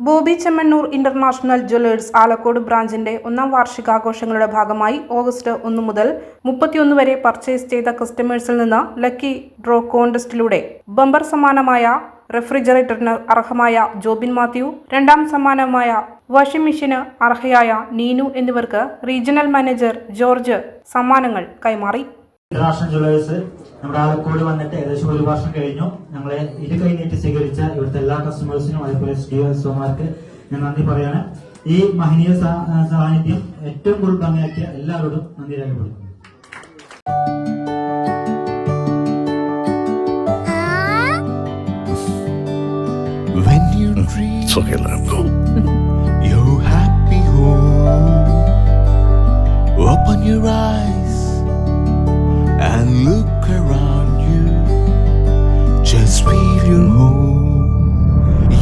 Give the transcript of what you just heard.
Bobby Chemmanur international jewellers Alakode ബ്രാഞ്ചിന്റെ ഒന്നാം വാർഷികാഘോഷങ്ങളുടെ ഭാഗമായി ഓഗസ്റ്റ് ഒന്ന് മുതൽ മുപ്പത്തിയൊന്ന് വരെ പർച്ചേസ് ചെയ്ത കസ്റ്റമേഴ്സിൽ നിന്ന് ലക്കി ഡ്രോ കോൺടെസ്റ്റിലൂടെ ബമ്പർ സമ്മാനമായ റെഫ്രിജറേറ്ററിന് അർഹമായ ജോബിൻ മാത്യു രണ്ടാം സമ്മാനമായ വാഷിംഗ് മെഷീന് അർഹയായ നീനു എന്നിവർക്ക് റീജിയണൽ മാനേജർ ജോർജ് സമ്മാനങ്ങൾ കൈമാറി. ഇന്റർനാഷണൽ ജ്വല്ലേഴ്സ് നമ്മുടെ ആലക്കോട് വന്നിട്ട് ഏകദേശം ഒരു വർഷം കഴിഞ്ഞു. ഞങ്ങളെ ഇരു കഴിഞ്ഞിട്ട് സ്വീകരിച്ച ഇവിടുത്തെ എല്ലാ കസ്റ്റമേഴ്സിനും അതേപോലെ എസ്ഒമാർക്ക് ഞാൻ നന്ദി പറയാണ്. ഈ മഹനീയ സാന്നിധ്യം ഏറ്റവും കൂടുതൽ ഭംഗിയാക്കിയ എല്ലാവരോടും നന്ദി രേഖപ്പെടുത്തുന്നു. When you dream